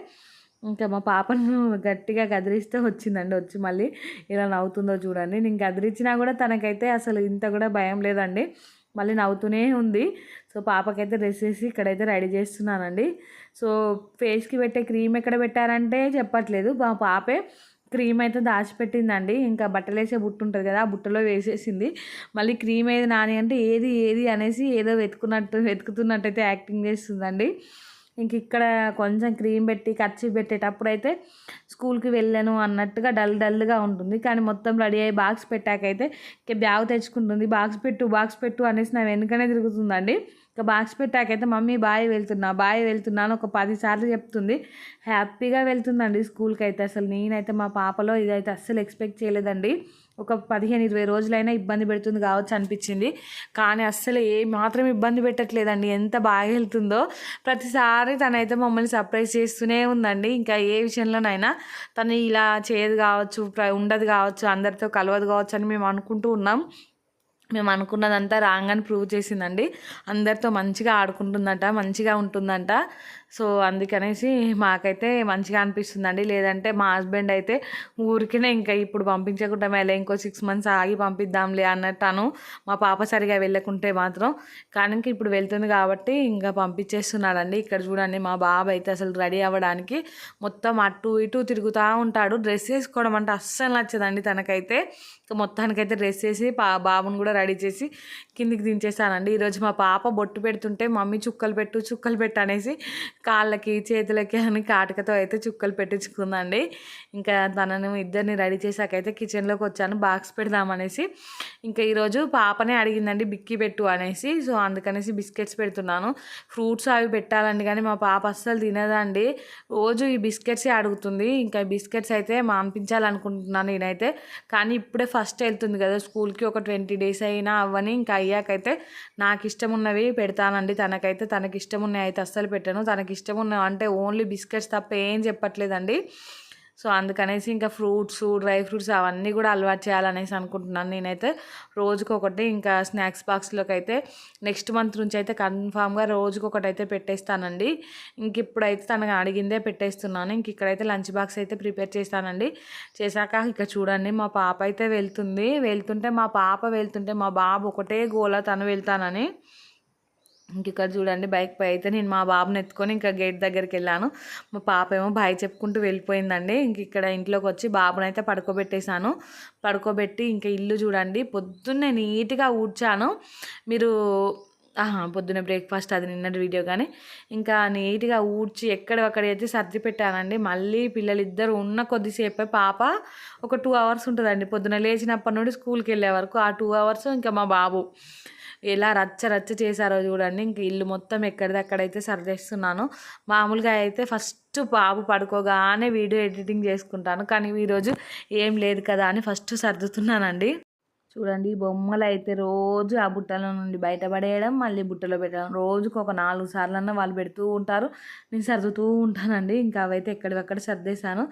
ఇంకా మా పాపను గట్టిగా గదిరిస్తే వచ్చిందండి వచ్చి మళ్ళీ. ఇలా నవ్వుతుందో చూడండి. నేను గదిరించినా కూడా తనకైతే అసలు ఇంత కూడా భయం లేదండి. మళ్ళీ నవ్వుతూనే ఉంది. సో పాపకైతే డ్రెస్ వేసి ఇక్కడైతే రెడీ చేస్తున్నానండి. సో ఫేస్కి పెట్టే క్రీమ్ ఎక్కడ పెట్టారంటే చెప్పట్లేదు. మా పాపే క్రీమ్ అయితే దాచిపెట్టిందండి. ఇంకా బట్టలు వేసే బుట్ట ఉంటుంది కదా ఆ బుట్టలో వేసేసింది. మళ్ళీ క్రీమ్ ఏది నాని అంటే ఏది ఏది అనేసి ఏదో వెతుకున్నట్టు వెతుకుతున్నట్టు అయితే యాక్టింగ్ చేస్తుందండి. ఇంక ఇక్కడ కొంచెం క్రీమ్ పెట్టి ఖర్చు పెట్టేటప్పుడు అయితే స్కూల్కి వెళ్ళాను అన్నట్టుగా డల్ డల్గా ఉంటుంది. కానీ మొత్తం రెడీ అయ్యి బాక్స్ పెట్టాకైతే ఇక బ్యాగ్ తెచ్చుకుంటుంది. బాక్స్ పెట్టు బాక్స్ పెట్టు అనేసి నా వెనుకనే తిరుగుతుందండి. ఇక బాక్స్ పెట్టాకైతే మమ్మీ బాయ్ వెళ్తున్నా బాయ్ వెళ్తున్నాను ఒక పదిసార్లు చెప్తుంది. హ్యాపీగా వెళ్తుందండి స్కూల్కి అయితే అసలు. నేనైతే మా పాపలో ఇదైతే అస్సలు ఎక్స్పెక్ట్ చేయలేదండి. ఒక పదిహేను ఇరవై రోజులైనా ఇబ్బంది పెడుతుంది కావచ్చు అనిపించింది. కానీ అస్సలు ఏ మాత్రం ఇబ్బంది పెట్టట్లేదండి. ఎంత బాగా వెళ్తుందో. ప్రతిసారి తనైతే మమ్మల్ని సర్ప్రైజ్ చేస్తూనే ఉందండి. ఇంకా ఏ విషయంలోనైనా తను ఇలా చేయదు కావచ్చు ఉండదు కావచ్చు అందరితో కలవదు కావచ్చు అని మేము అనుకుంటూ ఉన్నాం. మేము అనుకున్నదంతా రాంగ్ అని ప్రూవ్ చేసిందండి. అందరితో మంచిగా ఆడుకుంటుందంట మంచిగా ఉంటుందంట. సో అందుకనేసి మాకైతే మంచిగా అనిపిస్తుందండి. లేదంటే మా హస్బెండ్ అయితే ఊరికినే ఇంకా ఇప్పుడు పంపించకుండా మేలే ఇంకో సిక్స్ మంత్స్ ఆగి పంపిద్దాంలే అన్నట్టు మా పాప సరిగా వెళ్ళకుంటే మాత్రం. కానీ ఇప్పుడు వెళ్తుంది కాబట్టి ఇంకా పంపించేస్తున్నాడండి. ఇక్కడ చూడండి మా బాబు అయితే అసలు రెడీ అవ్వడానికి మొత్తం అటు ఇటు తిరుగుతూ ఉంటాడు. డ్రెస్ వేసుకోవడం అంటే అస్సలు నచ్చదండి తనకైతే. మొత్తానికైతే డ్రెస్ వేసి పా బాబుని కూడా రెడీ చేసి కిందికి దించేసానండి ఈరోజు మా పాప బొట్టు పెడుతుంటే మమ్మీ చుక్కలు పెట్టు చుక్కలు పెట్టు అనేసి కాళ్ళకి చేతులకి అని కాటకతో అయితే చుక్కలు పెట్టించుకుందండి. ఇంకా తనను ఇద్దరిని రెడీ చేశాకైతే కిచెన్లోకి వచ్చాను. బాక్స్ పెడదామనేసి ఇంకా ఈరోజు పాపనే అడిగిందండి బిక్కి పెట్టు అనేసి. సో అందుకనేసి బిస్కెట్స్ పెడుతున్నాను. ఫ్రూట్స్ అవి పెట్టాలండి కానీ మా పాప అస్సలు తినదండి. రోజు ఈ బిస్కెట్సే అడుగుతుంది. ఇంకా బిస్కెట్స్ అయితే మాన్పించాలనుకుంటున్నాను నేనైతే. కానీ ఇప్పుడే ఫస్ట్ వెళ్తుంది కదా స్కూల్కి ఒక ట్వంటీ డేస్ అయినా అవ్వని. ఇంకా అయ్యాకైతే నాకు ఇష్టం ఉన్నవి పెడతానండి. తనకైతే తనకి ఇష్టం ఉన్నాయి అయితే అస్సలు పెట్టాను. తనకి ఇష్టం ఉన్న అంటే ఓన్లీ బిస్కెట్స్ తప్ప ఏం చెప్పట్లేదండి. సో అందుకనేసి ఇంకా ఫ్రూట్స్ డ్రై ఫ్రూట్స్ అవన్నీ కూడా అలవాటు చేయాలనేసి అనుకుంటున్నాను నేనైతే. రోజుకొకటి ఇంకా స్నాక్స్ బాక్స్లోకి అయితే నెక్స్ట్ మంత్ నుంచి అయితే కన్ఫామ్గా రోజుకొకటి అయితే పెట్టేస్తానండి. ఇంక ఇప్పుడైతే తనకు అడిగిందే పెట్టేస్తున్నాను. ఇంక ఇక్కడైతే లంచ్ బాక్స్ అయితే ప్రిపేర్ చేస్తానండి. చేశాక ఇక చూడండి మా పాప అయితే వెళ్తుంది. వెళ్తుంటే మా పాప వెళ్తుంటే మా బాబు ఒకటే గోల తను వెళ్తానని. ఇక్కడ చూడండి బైక్ పై అయితే నేను మా బాబుని ఎత్తుకొని ఇంకా గేట్ దగ్గరికి వెళ్ళాను. మా పాప ఏమో బాయ్ చెప్పుకుంటూ వెళ్ళిపోయిందండి. ఇంక ఇక్కడ ఇంట్లోకి వచ్చి బాబుని అయితే పడుకోబెట్టేశాను. పడుకోబెట్టి ఇంకా ఇల్లు చూడండి పొద్దున్నే నీట్గా ఊడ్చాను. మీరు పొద్దున్న బ్రేక్ఫాస్ట్ అది నిన్నటి వీడియో కానీ ఇంకా నీట్గా ఊడ్చి ఎక్కడక్కడ అయితే సర్ది పెట్టానండి. మళ్ళీ పిల్లలిద్దరు ఉన్న కొద్దిసేపే పాప ఒక టూ అవర్స్ ఉంటుందండి. పొద్దున లేచినప్పటి నుండి స్కూల్కి వెళ్ళే వరకు ఆ టూ అవర్స్ ఇంకా మా బాబు ఎలా రచ్చ రచ్చ చేశారో చూడండి. ఇంక ఇల్లు మొత్తం ఎక్కడిదక్కడైతే సర్దేస్తున్నాను మామూలుగా అయితే ఫస్ట్ బాబు పడుకోగానే వీడియో ఎడిటింగ్ చేసుకుంటాను. కానీ ఈరోజు ఏం లేదు కదా అని ఫస్ట్ సర్దుతున్నానండి. చూడండి ఈ బొమ్మలు అయితే రోజు ఆ బుట్టలో నుండి బయటపడేయడం మళ్ళీ బుట్టలో పెట్టడం. రోజుకు ఒక నాలుగు సార్లన్నా వాళ్ళు పెడుతూ ఉంటారు. నేను సర్దుతూ ఉంటానండి. ఇంకా అవైతే ఎక్కడివక్కడ సర్దేశాను.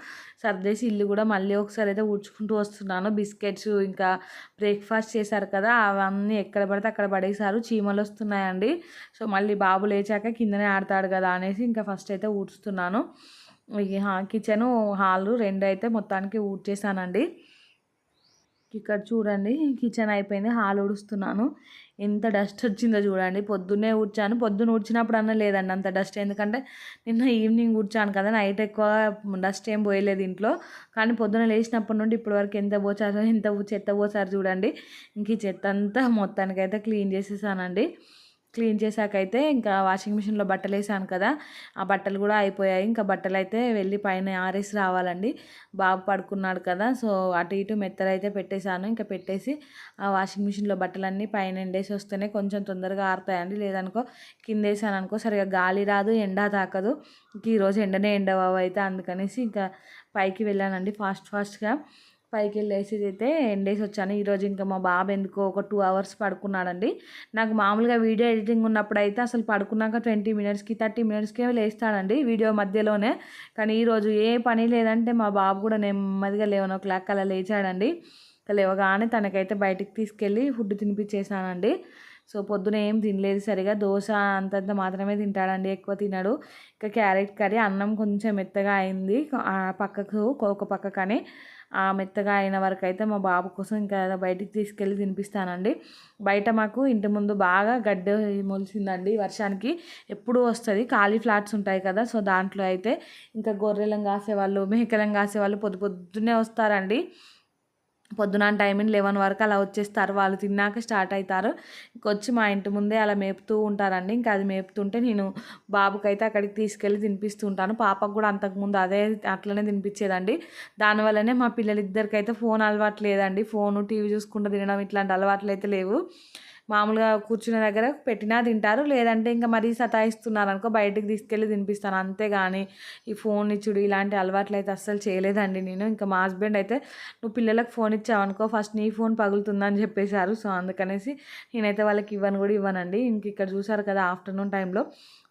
సర్దేసి ఇల్లు కూడా మళ్ళీ ఒకసారి అయితే ఊడ్చుకుంటూ వస్తున్నాను. బిస్కెట్స్ ఇంకా బ్రేక్ఫాస్ట్ చేశారు కదా అవన్నీ ఎక్కడ పడితే అక్కడ పడేసారు చీమలు వస్తున్నాయండి. సో మళ్ళీ బాబు లేచాక కిందనే ఆడతాడు కదా అనేసి ఇంకా ఫస్ట్ అయితే ఊడ్చుతున్నాను. కిచెను హాలు రెండు అయితే మొత్తానికి ఊడ్చేసానండి ఇక్కడ చూడండి కిచెన్ అయిపోయింది హాల్ ఊడుస్తున్నాను. ఎంత డస్ట్ వచ్చిందో చూడండి. పొద్దున్నే ఊడ్చాను. పొద్దున్న ఊడ్చినప్పుడు అన్న లేదండి అంత డస్ట్. ఎందుకంటే నిన్న ఈవినింగ్ ఊడ్చాను కదా నైట్ ఎక్కువ డస్ట్ ఏం పోయలేదు ఇంట్లో. కానీ పొద్దున లేచినప్పటి నుండి ఇప్పటి వరకు ఎంత పోచారో ఎంత చెత్త పోసారు చూడండి. ఇంక ఈ చెత్త అంతా మొత్తానికైతే క్లీన్ చేసేసానండి. క్లీన్ చేశాకైతే ఇంకా వాషింగ్ మిషన్లో బట్టలు వేసాను కదా ఆ బట్టలు కూడా అయిపోయాయి. ఇంకా బట్టలు అయితే వెళ్ళి పైన ఆరేసి రావాలండి. బాబు పడుకున్నాడు కదా సో అటు ఇటు మెత్తలు అయితే పెట్టేశాను. ఇంకా పెట్టేసి ఆ వాషింగ్ మిషన్లో బట్టలన్నీ పైన ఎండేసి వస్తేనే కొంచెం తొందరగా ఆరుతాయండి. లేదనుకో కింద వేసాను అనుకో సరిగా గాలి రాదు ఎండ తాకదు. ఇంక ఈరోజు ఎండనే ఎండవావు అయితే అందుకనేసి ఇంకా పైకి వెళ్ళానండి ఫాస్ట్ ఫాస్ట్గా. పైకి వెళ్ళేసి అయితే ఎండేసి వచ్చాను. ఈరోజు ఇంకా మా బాబు ఎందుకో ఒక టూ అవర్స్ పడుకున్నాడండి. నాకు మామూలుగా వీడియో ఎడిటింగ్ ఉన్నప్పుడు అయితే అసలు పడుకున్నాక ట్వంటీ మినిట్స్కి థర్టీ మినిట్స్కే లేస్తాడండి వీడియో మధ్యలోనే. కానీ ఈరోజు ఏ పని లేదంటే మా బాబు కూడా నెమ్మదిగా లెవెన్ ఓ క్లాక్ అలా లేచాడండి. లేవగానే తనకైతే బయటికి తీసుకెళ్ళి ఫుడ్ తినిపించేసానండి సో పొద్దున ఏం తినలేదు సరిగా. దోశ అంతంత మాత్రమే తింటాడండి. ఎక్కువ తినడు. ఇంకా క్యారెట్ కర్రీ అన్నం కొంచెం మెత్తగా అయింది. పక్కకు ఒక పక్క కానీ మెత్తగా అయిన వరకు అయితే మా బాబు కోసం ఇంకా బయటికి తీసుకెళ్ళి తినిపిస్తానండి. బయట మాకు ఇంటి ముందు బాగా గడ్డ మొలిసిందండి వర్షానికి. ఎప్పుడు వస్తుంది. ఖాళీ ఫ్లాట్స్ ఉంటాయి కదా సో దాంట్లో అయితే ఇంకా గొర్రెలను కాసేవాళ్ళు మేకలను కాసేవాళ్ళు పొద్దు పొద్దున్నే వస్తారండి. పొద్దున టైమింగ్ లెవెన్ వరకు అలా వచ్చేస్తారు. వాళ్ళు తిన్నాక స్టార్ట్ అవుతారు ఇంకొచ్చి మా ఇంటి ముందే అలా మేపుతూ ఉంటారండి. ఇంకా అది మేపుతుంటే నేను బాబుకైతే అక్కడికి తీసుకెళ్ళి తినిపిస్తూ ఉంటాను పాపకు కూడా అంతకుముందు అదే అట్లనే తినిపించేదండి. దానివల్లనే మా పిల్లలిద్దరికైతే ఫోన్ అలవాటు లేదండి. ఫోను టీవీ చూసుకుంటూ తినడం ఇట్లాంటి అలవాట్లు అయితే లేవు. మామూలుగా కూర్చున్న దగ్గర పెట్టినా తింటారు. లేదంటే ఇంకా మరీ సతాయిస్తున్నారు అనుకో బయటకు తీసుకెళ్ళి తినిపిస్తాను. అంతేగాని ఈ ఫోన్ ఇచ్చుడు ఇలాంటి అలవాట్లు అయితే అస్సలు చేయలేదండి నేను. ఇంకా మా హస్బెండ్ అయితే నువ్వు పిల్లలకు ఫోన్ ఇచ్చావనుకో ఫస్ట్ నీ ఫోన్ పగులుతుందని చెప్పేశారు. సో అందుకనేసి నేనైతే వాళ్ళకి ఇవ్వను కూడా ఇవ్వనండి. ఇంక ఇక్కడ చూసారు కదా ఆఫ్టర్నూన్ టైంలో.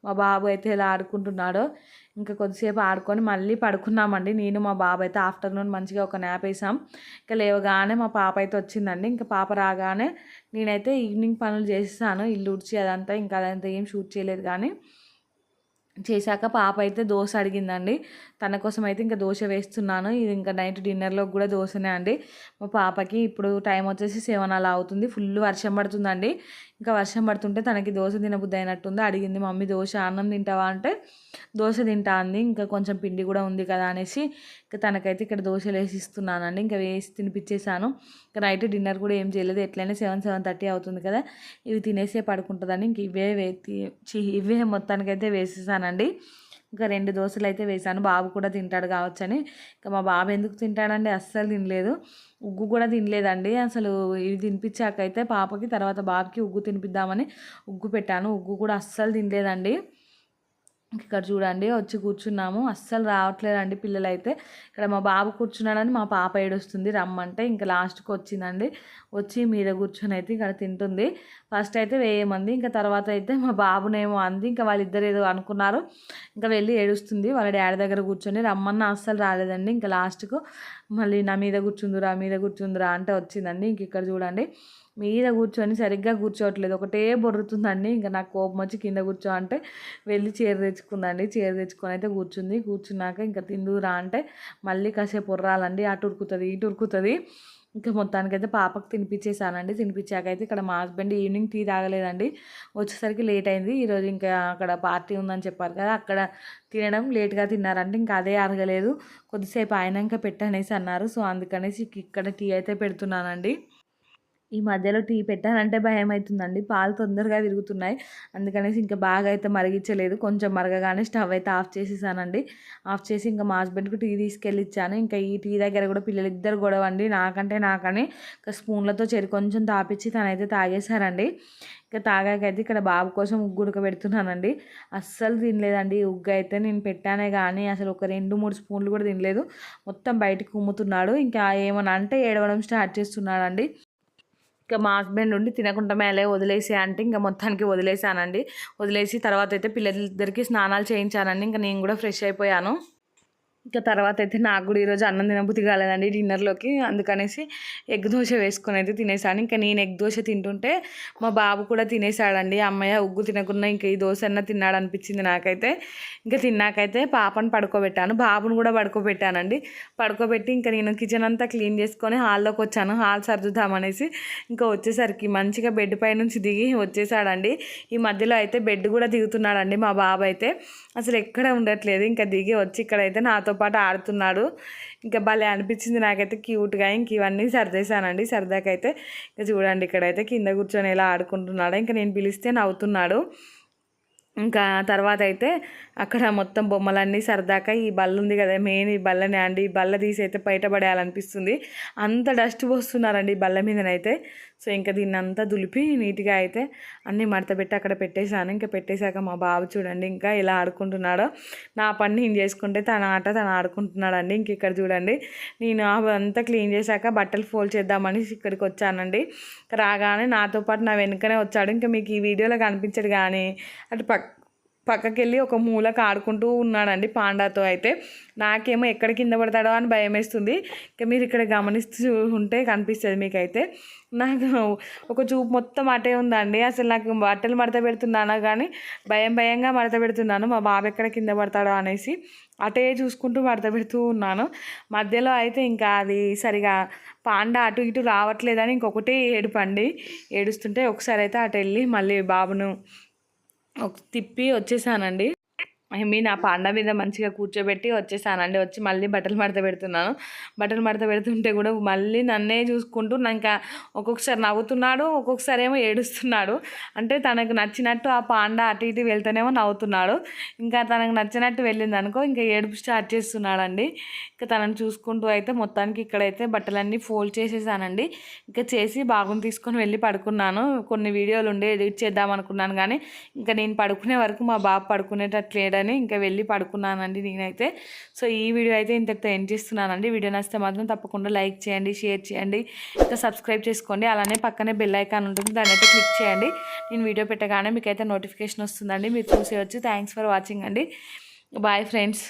మా బాబు అయితే ఎలా ఆడుకుంటున్నాడో ఇంకా కొద్దిసేపు ఆడుకొని మళ్ళీ పడుకున్నామండి. నేను మా బాబు అయితే ఆఫ్టర్నూన్ మంచిగా ఒక న్యాప్ వేసాం. ఇంకా లేవగానే మా పాప అయితే వచ్చిందండి. ఇంకా పాప రాగానే నేనైతే ఈవినింగ్ పనులు చేసేసాను. ఇల్లు ఉడిచి అదంతా ఇంకా అదంతా ఏం షూట్ చేయలేదు కానీ చేశాక పాప అయితే దోశ అడిగిందండి. తన కోసం అయితే ఇంకా దోశ వేస్తున్నాను. ఇది ఇంకా నైట్ డిన్నర్లో కూడా దోశనే అండి. మా పాపకి ఇప్పుడు టైం వచ్చేసి సెవెన్ అలా అవుతుంది. ఫుల్ వర్షం పడుతుందండి. ఇంకా వర్షం పడుతుంటే తనకి దోశ తినబుద్ధి అయినట్టుంది. అడిగింది మమ్మీ దోశ అన్నం తింటావా? అంటే దోశ తింటా అంది. ఇంకా కొంచెం పిండి కూడా ఉంది కదా అనేసి ఇంకా తనకైతే ఇక్కడ దోశలు వేసి ఇస్తున్నానండి. ఇంకా వేసి తినిపించేసాను ఇంకా నైట్ డిన్నర్ కూడా ఏం చేయలేదు. ఎట్లయినా సెవెన్ సెవెన్ థర్టీ అవుతుంది కదా. ఇవి తినేసే పడుకుంటుందని ఇంక ఇవే వే ఇవే మొత్తానికైతే వేసేసానండి. ఇంకా రెండు దోశలు అయితే వేసాను బాబు కూడా తింటాడు కావచ్చని. ఇంకా మా బాబు ఎందుకు తింటాడండి? అస్సలు తినలేదు. ఉగ్గు కూడా తినలేదండి. అసలు ఇవి తినిపించాకైతే పాపకి తర్వాత బాబుకి ఉగ్గు తినిపిద్దామని ఉగ్గు పెట్టాను. ఉగ్గు కూడా అస్సలు తినలేదండి. ఇక్కడ చూడండి వచ్చి కూర్చున్నాము. అస్సలు రావట్లేదండి పిల్లలు అయితే ఇక్కడ మా బాబు కూర్చున్నాడని మా పాప ఏడొస్తుంది రమ్మంటే ఇంకా లాస్ట్కి వచ్చిందండి. వచ్చి మీద కూర్చొని అయితే ఇక్కడ తింటుంది. ఫస్ట్ అయితే వేయమంది ఇంకా తర్వాత అయితే మా బాబునేమో అంది ఇంకా వాళ్ళిద్దరు ఏదో అనుకున్నారు. ఇంకా వెళ్ళి ఏడుస్తుంది వాళ్ళ డాడీ దగ్గర కూర్చొని రమ్మన్న అస్సలు రాలేదండి ఇంకా లాస్ట్కు మళ్ళీ నా మీద కూర్చుందిరా మీద కూర్చుందిరా అంటే వచ్చిందండి. ఇంక ఇక్కడ చూడండి మీద కూర్చొని సరిగ్గా కూర్చోవట్లేదు. ఒకటే బొర్రుతుందండి. ఇంకా నాకు కోపం వచ్చి కింద కూర్చో అంటే వెళ్ళి చీర తెచ్చుకుందండి. చీర తెచ్చుకొని అయితే కూర్చుంది. కూర్చున్నాక ఇంకా తిందురా అంటే మళ్ళీ కాసేపు ఉర్రాలండి. అటు ఉరుకుతుంది ఇటు ఉరుకుతుంది. ఇంకా మొత్తానికైతే పాపకు తినిపించేసానండి తినిపించాక అయితే ఇక్కడ మా హస్బెండ్ ఈవినింగ్ టీ తాగలేదండి. వచ్చేసరికి లేట్ అయింది. ఈరోజు ఇంకా అక్కడ పార్టీ ఉందని చెప్పారు కదా అక్కడ తినడం లేట్గా తిన్నారంటే ఇంకా అదే అరగలేదు. కొద్దిసేపు అయినాక పెట్టనేసి అన్నారు. సో అందుకనేసి ఇక్కడ టీ అయితే పెడుతున్నానండి. ఈ మధ్యలో టీ పెట్టానంటే భయం అవుతుందండి పాలు తొందరగా విరుగుతున్నాయి. అందుకనేసి ఇంకా బాగా అయితే మరిగించలేదు. కొంచెం మరగగానే స్టవ్ అయితే ఆఫ్ చేసేసానండి. ఆఫ్ చేసి ఇంకా మా హస్బెండ్కి టీ తీసుకెళ్ళి ఇచ్చాను ఇంకా ఈ టీ దగ్గర కూడా పిల్లలు ఇద్దరు గొడవ అండి నాకంటే నాకని ఇంకా స్పూన్లతో చెరి కొంచెం తాపించి తనైతే తాగేశారండి. ఇంకా తాగాకైతే ఇక్కడ బాబు కోసం ఉగ్గు ఉడకబెడుతున్నానండి. అస్సలు తినలేదండి. ఉగ్గు అయితే నేను పెట్టానే కానీ అసలు ఒక రెండు మూడు స్పూన్లు కూడా తినలేదు. మొత్తం బయటకు ఉమ్ముతున్నాడు ఇంకా ఏమన్నా అంటే ఏడవడం స్టార్ట్ చేస్తున్నాడండి. ఇంకా మా హస్బెండ్ ఉండి తినకుండా మేలే వదిలేసి అంటే ఇంకా మొత్తానికి వదిలేసానండి. వదిలేసి తర్వాత అయితే పిల్లలిద్దరికి స్నానాలు చేయించానండి. ఇంకా నేను కూడా ఫ్రెష్ అయిపోయాను. ఇంకా తర్వాత అయితే నాకు కూడా ఈరోజు అన్నం తినబుద్ధి కాలేదండి డిన్నర్లోకి. అందుకనేసి ఎగ్ దోశ వేసుకొని అయితే తినేసాను. ఇంకా నేను ఎగ్ దోశ తింటుంటే మా బాబు కూడా తినేసాడండి. అమ్మయ్య ఉగ్గు తినకుండా ఇంకా ఈ దోశ అన్న తిన్నాడు అనిపించింది నాకైతే. ఇంకా తిన్నాకైతే పాపను పడుకోబెట్టాను. బాబును కూడా పడుకోబెట్టానండి. పడుకోబెట్టి ఇంకా నేను కిచెన్ అంతా క్లీన్ చేసుకొని హాల్లోకి వచ్చాను. హాల్ సర్దుదామనేసి ఇంకా వచ్చేసరికి మంచిగా బెడ్ పై నుంచి దిగి వచ్చేసాడండి. ఈ మధ్యలో అయితే బెడ్ కూడా దిగుతున్నాడండి మా బాబు అయితే. అసలు ఎక్కడ ఉండట్లేదు. ఇంకా దిగి వచ్చి ఇక్కడైతే నాతో పాటు ఆడుతున్నాడు. ఇంకా భలే అనిపించింది నాకైతే క్యూట్గా. ఇంక ఇవన్నీ సర్దేశానండి. సరదాకైతే ఇంకా చూడండి ఇక్కడైతే కింద కూర్చొని ఎలా ఆడుకుంటున్నాడు. ఇంకా నేను పిలిస్తే నవ్వుతున్నాడు. ఇంకా తర్వాత అయితే అక్కడ మొత్తం బొమ్మలన్నీ సరదాక ఈ బల్ల ఉంది కదా మెయిన్ ఈ బల్లనే అండి. ఈ బల్ల తీసి అయితే బయటపడేయాలనిపిస్తుంది అంత డస్ట్ పోస్తున్నారండి ఈ బల్ల మీదనైతే. సో ఇంకా దీన్ని అంతా దులిపి నీట్గా అయితే అన్నీ మడతపెట్టి అక్కడ పెట్టేశాను. ఇంకా పెట్టేశాక మా బాబు చూడండి ఇంకా ఇలా ఆడుకుంటున్నాడో. నా పని నేను చేసుకుంటే తన ఆట తను ఆడుకుంటున్నాడండి. ఇంక ఇక్కడ చూడండి నేను అంతా క్లీన్ చేశాక బట్టలు ఫోల్డ్ చేద్దామని ఇక్కడికి వచ్చానండి. రాగానే నాతో పాటు నా వెనుకనే వచ్చాడు. ఇంకా మీకు ఈ వీడియోలో కనిపించడు కానీ అటు పక్క పక్కకెళ్ళి ఒక మూలకు ఆడుకుంటూ ఉన్నాడండి పాండాతో అయితే. నాకేమో ఎక్కడ కింద పడతాడో అని భయం వేస్తుంది ఇంకా మీరు ఇక్కడ గమనిస్తూ ఉంటే కనిపిస్తుంది మీకైతే. నాకు ఒక చూపు మొత్తం అటే ఉందండి. అసలు నాకు బట్టలు మడత పెడుతున్నాను కానీ భయం భయంగా మడత పెడుతున్నాను. మా బాబు ఎక్కడ కింద పడతాడో అనేసి అటే చూసుకుంటూ మడత పెడుతూ ఉన్నాను. మధ్యలో అయితే ఇంకా అది సరిగా పాండ అటు ఇటు రావట్లేదని ఇంకొకటి ఏడుపండి ఏడుస్తుంటే ఒకసారి అయితే అటు వెళ్ళి మళ్ళీ బాబును ఒక తిప్పి వచ్చేసానండి. ఐ నా పాండ మీద మంచిగా కూర్చోబెట్టి వచ్చేసానండి. వచ్చి మళ్ళీ బట్టలు మడత పెడుతున్నాను. బట్టలు మడత పెడుతుంటే కూడా మళ్ళీ నన్నే చూసుకుంటూ ఇంకా ఒక్కొక్కసారి నవ్వుతున్నాడు ఒక్కొక్కసారి ఏమో ఏడుస్తున్నాడు. అంటే తనకు నచ్చినట్టు ఆ పాండ అటు ఇటు వెళ్తేనేమో నవ్వుతున్నాడు. ఇంకా తనకు నచ్చినట్టు వెళ్ళింది అనుకో ఇంకా ఏడుపు స్టార్ట్ చేస్తున్నాడండి. ఇంకా తనను చూసుకుంటూ అయితే మొత్తానికి ఇక్కడైతే బట్టలన్నీ ఫోల్డ్ చేసేసానండి. ఇంకా చేసి బాగుని తీసుకొని వెళ్ళి పడుకున్నాను. కొన్ని వీడియోలు ఉండే ఎడిట్ చేద్దాం అనుకున్నాను కానీ ఇంకా నేను పడుకునే వరకు మా బాబు పడుకునేటట్లు లేడని ఇంకా వెళ్ళి పడుకున్నానండి నేనైతే. సో ఈ వీడియో అయితే ఇంతటితో ఎండ్ చేస్తున్నానండి. వీడియో నచ్చితే మాత్రం తప్పకుండా లైక్ చేయండి షేర్ చేయండి ఇంకా సబ్స్క్రైబ్ చేసుకోండి. అలానే పక్కనే బెల్ ఐకాన్ ఉంటుంది దాన్ని అయితే క్లిక్ చేయండి. నేను వీడియో పెట్టగానే మీకైతే నోటిఫికేషన్ వస్తుందండి. మీరు చూసేవచ్చు థ్యాంక్స్ ఫర్ వాచింగ్ అండి. Bye friends.